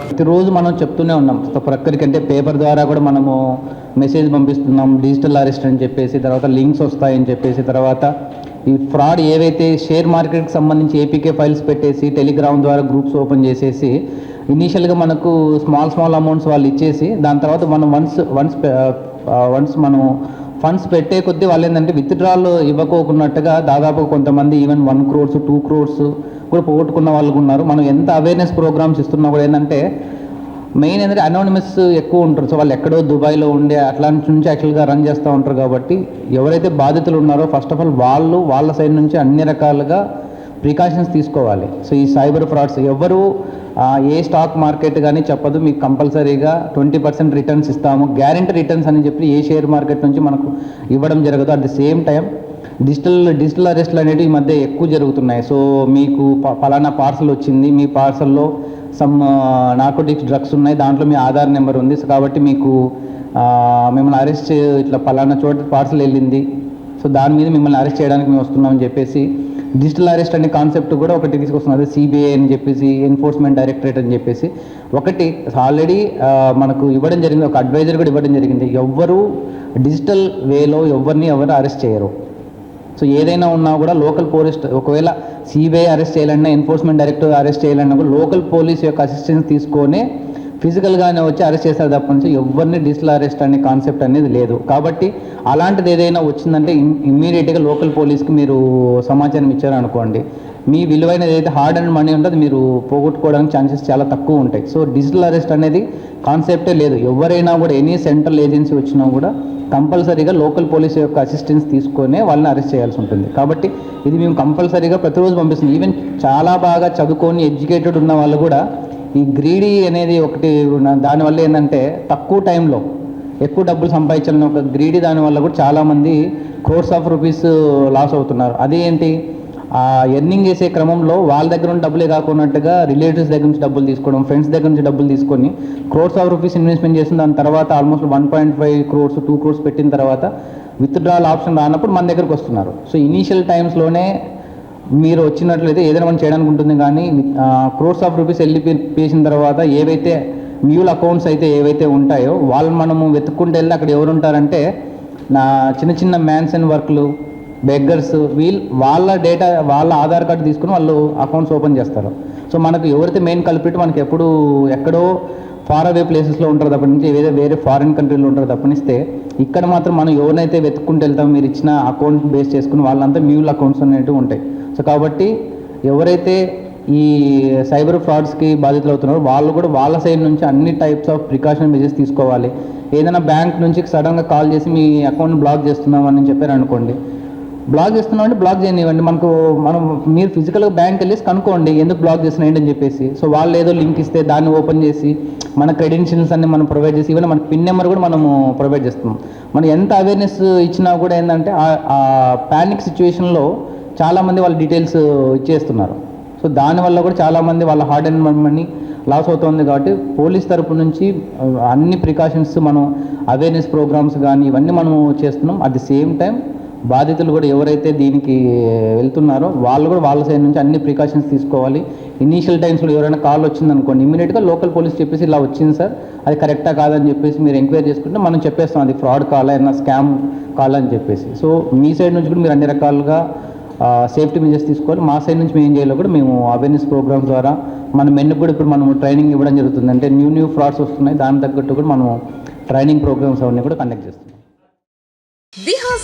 ప్రతిరోజు మనం చెప్తూనే ఉన్నాం. సో ప్రక్కరికి అంటే పేపర్ ద్వారా కూడా మనము మెసేజ్ పంపిస్తున్నాం. డిజిటల్ అరెస్ట్ అని చెప్పేసి తర్వాత లింక్స్ వస్తాయని చెప్పేసి తర్వాత ఈ ఫ్రాడ్ ఏవైతే షేర్ మార్కెట్కి సంబంధించి ఏపీకే ఫైల్స్ పెట్టేసి టెలిగ్రామ్ ద్వారా గ్రూప్స్ ఓపెన్ చేసేసి ఇనీషియల్గా మనకు స్మాల్ స్మాల్ అమౌంట్స్ వాళ్ళు ఇచ్చేసి దాని తర్వాత మనం వన్స్ వన్స్ వన్స్ మనం ఫండ్స్ పెట్టే కొద్దీ వాళ్ళు ఏంటంటే విత్డ్రాలు ఇవ్వకోకున్నట్టుగా దాదాపు కొంతమంది even one crores two crores కూడా పోగొట్టుకున్న వాళ్ళు ఉన్నారు. మనం ఎంత అవేర్నెస్ ప్రోగ్రామ్స్ ఇస్తున్నా కూడా ఏంటంటే మెయిన్ ఏంటంటే అనోనిమస్ ఎక్కువ ఉంటారు. సో వాళ్ళు ఎక్కడో దుబాయ్లో ఉండే అట్లాంటి నుంచి యాక్చువల్గా రన్ చేస్తూ ఉంటారు కాబట్టి ఎవరైతే బాధితులు ఉన్నారో ఫస్ట్ ఆఫ్ ఆల్ వాళ్ళు వాళ్ళ సైడ్ నుంచి అన్ని రకాలుగా ప్రికాషన్స్ తీసుకోవాలి. సో ఈ సైబర్ ఫ్రాడ్స్ ఎవరు ఏ స్టాక్ మార్కెట్ కానీ చెప్పదు మీకు కంపల్సరీగా ట్వంటీ పర్సెంట్ రిటర్న్స్ ఇస్తాము. గ్యారెంటీ రిటర్న్స్ అని చెప్పి ఏ షేర్ మార్కెట్ నుంచి మనకు ఇవ్వడం జరగదు. At the same time digital digital అరెస్ట్లు అనేవి ఈ మధ్య ఎక్కువ జరుగుతున్నాయి. సో మీకు ప- పార్సల్ వచ్చింది మీ పార్సల్లో సమ్ నార్కోటిక్స్ డ్రగ్స్ ఉన్నాయి దాంట్లో మీ ఆధార్ నెంబర్ ఉంది. సో కాబట్టి మీకు మిమ్మల్ని అరెస్ట్ ఇట్లా పలానా చోట పార్సల్ వెళ్ళింది. సో దాని మీద మిమ్మల్ని అరెస్ట్ చేయడానికి మేము వస్తున్నామని చెప్పేసి డిజిటల్ అరెస్ట్ అనే కాన్సెప్ట్ కూడా ఒకటి తీసుకొస్తున్నారు సిబిఐ అని చెప్పేసి ఎన్ఫోర్స్మెంట్ డైరెక్టరేట్ అని చెప్పేసి. ఒకటి ఆల్రెడీ మనకు ఇవ్వడం జరిగింది. ఒక అడ్వైజర్ కూడా ఇవ్వడం జరిగింది. ఎవ్వరు డిజిటల్ వేలో ఎవరిని ఎవరు అరెస్ట్ చేయరు. సో ఏదైనా ఉన్నా కూడా లోకల్ పోలీస్ ఒకవేళ సిబిఐ అరెస్ట్ చేయాలన్నా ఎన్ఫోర్స్మెంట్ డైరెక్టర్ అరెస్ట్ చేయాలన్నా కూడా లోకల్ పోలీస్ యొక్క అసిస్టెన్స్ తీసుకొని ఫిజికల్గానే వచ్చి అరెస్ట్ చేశారు తప్ప నుంచి ఎవరిని డిజిటల్ అరెస్ట్ అనే కాన్సెప్ట్ అనేది లేదు. కాబట్టి అలాంటిది ఏదైనా వచ్చిందంటే ఇమ్మీడియట్గా లోకల్ పోలీస్కి మీరు సమాచారం ఇచ్చారనుకోండి. మీ విలువైన ఏదైతే హార్డ్ అండ్ మనీ ఉంటుంది మీరు పోగొట్టుకోవడానికి ఛాన్సెస్ చాలా తక్కువ ఉంటాయి. సో డిజిటల్ అరెస్ట్ అనేది కాన్సెప్టే లేదు. ఎవరైనా కూడా ఎనీ సెంట్రల్ ఏజెన్సీ వచ్చినా కూడా కంపల్సరీగా లోకల్ పోలీస్ యొక్క అసిస్టెన్స్ తీసుకునే వాళ్ళని అరెస్ట్ చేయాల్సి ఉంటుంది. కాబట్టి ఇది మేము కంపల్సరీగా ప్రతిరోజు పంపిస్తుంది ఈవెన్ చాలా బాగా చదువుకొని ఎడ్యుకేటెడ్ ఉన్న వాళ్ళు కూడా ఈ గ్రీడీ అనేది ఒకటి ఉన్న- దానివల్ల ఏంటంటే తక్కువ టైంలో ఎక్కువ డబ్బులు సంపాదించాలని ఒక గ్రీడీ దానివల్ల కూడా చాలామంది క్రోర్స్ ఆఫ్ రూపీస్ లాస్ అవుతున్నారు. అదేంటి ఆ ఎర్నింగ్ చేసే క్రమంలో వాళ్ళ దగ్గర ఉన్న డబ్బులే కాకున్నట్టుగా రిలేటివ్స్ దగ్గర నుంచి డబ్బులు తీసుకోవడం ఫ్రెండ్స్ దగ్గర నుంచి డబ్బులు తీసుకొని క్రోర్స్ ఆఫ్ రూపీస్ ఇన్వెస్ట్మెంట్ చేసిన దాని తర్వాత almost one point five crores two crores పెట్టిన తర్వాత విత్డ్రాల్ ఆప్షన్ రానప్పుడు మన దగ్గరకు వస్తున్నారు. సో ఇనీషియల్ టైమ్స్లోనే మీరు వచ్చినట్లయితే ఏదైనా మనం చేయడానికి ఉంటుంది కానీ క్రోర్స్ ఆఫ్ రూపీస్ వెళ్ళి పేసిన తర్వాత ఏవైతే మ్యూల్ అకౌంట్స్ అయితే ఏవైతే ఉంటాయో వాళ్ళు మనము వెతుక్కుంటూ వెళ్తే అక్కడ ఎవరు ఉంటారంటే నా చిన్న చిన్న మ్యాన్స్ అండ్ వర్క్లు బెగ్గర్స్ వీల్ వాళ్ళ డేటా వాళ్ళ ఆధార్ కార్డు తీసుకుని వాళ్ళు అకౌంట్స్ ఓపెన్ చేస్తారు. సో మనకు ఎవరైతే మెయిన్ కల్పిట్ మనకి ఎప్పుడు ఎక్కడో ఫార్ అవే ప్లేసెస్లో ఉంటారు తప్పటి నుంచి ఏదైతే వేరే ఫారిన్ కంట్రీలో ఉంటారు తప్పనిస్తే ఇక్కడ మాత్రం మనం ఎవరినైతే వెతుక్కుంటూ వెళ్తాం మీరు ఇచ్చిన అకౌంట్ బేస్ చేసుకుని వాళ్ళంతా మ్యూల్ అకౌంట్స్ అనేవి ఉంటాయి. సో కాబట్టి ఎవరైతే ఈ సైబర్ ఫ్రాడ్స్కి బాధితులు అవుతున్నారో వాళ్ళు కూడా వాళ్ళ సైడ్ నుంచి అన్ని టైప్స్ ఆఫ్ ప్రికాషన్ మెజర్స్ తీసుకోవాలి. ఏదైనా బ్యాంక్ నుంచి సడన్గా కాల్ చేసి మీ అకౌంట్ బ్లాక్ చేస్తున్నామని చెప్పారు అనుకోండి. బ్లాక్ చేస్తున్నామంటే బ్లాక్ చేయనివ్వండి. మనకు మనం మీరు ఫిజికల్గా బ్యాంక్ వెళ్ళేసి కనుక్కోండి ఎందుకు బ్లాక్ చేస్తున్నాయండి? అని చెప్పేసి. సో వాళ్ళు ఏదో లింక్ ఇస్తే దాన్ని ఓపెన్ చేసి మన క్రెడెన్షియల్స్ అన్ని మనం ప్రొవైడ్ చేసి ఈవెన్ మన పిన్ నెంబర్ కూడా మనము ప్రొవైడ్ చేస్తున్నాం. మనం ఎంత అవేర్నెస్ ఇచ్చినా కూడా ఏంటంటే ఆ ప్యానిక్ సిచ్యువేషన్లో చాలామంది వాళ్ళ డీటెయిల్స్ ఇచ్చేస్తున్నారు. సో దానివల్ల కూడా చాలామంది వాళ్ళ హార్డ్ అండ్ మనీ లాస్ అవుతుంది కాబట్టి పోలీస్ తరపు నుంచి అన్ని ప్రికాషన్స్ మనం అవేర్నెస్ ప్రోగ్రామ్స్ కానీ ఇవన్నీ మనం చేస్తున్నాం. అట్ ది సేమ్ టైం బాధితులు కూడా ఎవరైతే దీనికి వెళ్తున్నారో వాళ్ళు కూడా వాళ్ళ సైడ్ నుంచి అన్ని ప్రికాషన్స్ తీసుకోవాలి. ఇనీషియల్ టైమ్స్లో ఎవరైనా కాల్ వచ్చింది అనుకోండి ఇమీడియట్గా లోకల్ పోలీస్ చెప్పేసి ఇలా వచ్చింది సార్ అది కరెక్టా కాదని చెప్పేసి మీరు ఎంక్వైరీ చేసుకుంటే మనం చెప్పేస్తాం అది ఫ్రాడ్ కాల్ అయినా స్కామ్ కాల్ అని చెప్పేసి. సో మీ సైడ్ నుంచి కూడా మీరు అన్ని రకాలుగా సేఫ్టీ మెజర్స్ తీసుకోవాలి. మా సైడ్ నుంచి మేము ఏం చేయాలో కూడా మేము అవేర్నెస్ ప్రోగ్రామ్స్ ద్వారా మన మెన్ను కూడా ఇప్పుడు మనం ట్రైనింగ్ ఇవ్వడం జరుగుతుంది అంటే న్యూ న్యూ ఫ్రాడ్స్ వస్తున్నాయి. దాని తగ్గట్టు కూడా మనం ట్రైనింగ్ ప్రోగ్రామ్స్ అవన్నీ కూడా కండక్ట్ చేస్తున్నాం.